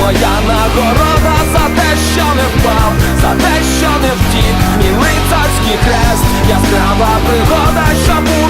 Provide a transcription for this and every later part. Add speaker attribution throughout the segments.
Speaker 1: моя нагорода за те, що не впав, за те, що не втік, мій лицарський хрест, яскрава пригода, що буде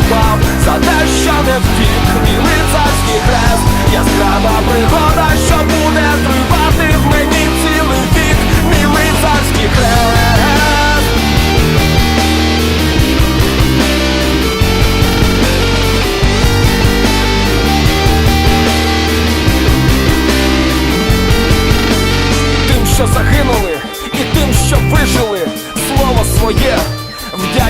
Speaker 1: впав, за те, що не втік, мій лицарський хрест, яскрава пригода,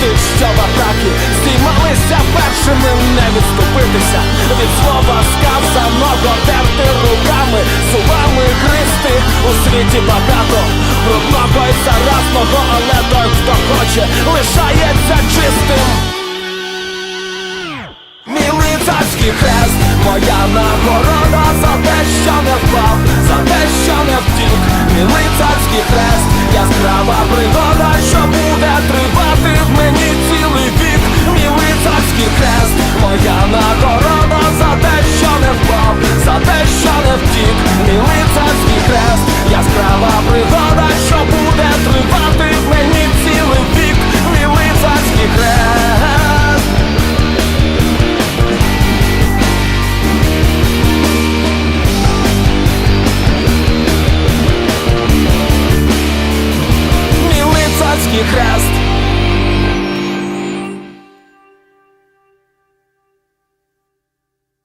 Speaker 1: тих, що в атакі здіймалися першими, не відступитися. Від слова сказаного терти руками, словами Христи у світі багато, брудного і заразного, але той, хто хоче, лишається чистим. Міліцарський хрест, моя нагорода за те, що не впав, за те, що не втік, мілицарський хрест, яскрава пригода, що буде тривати. crowd.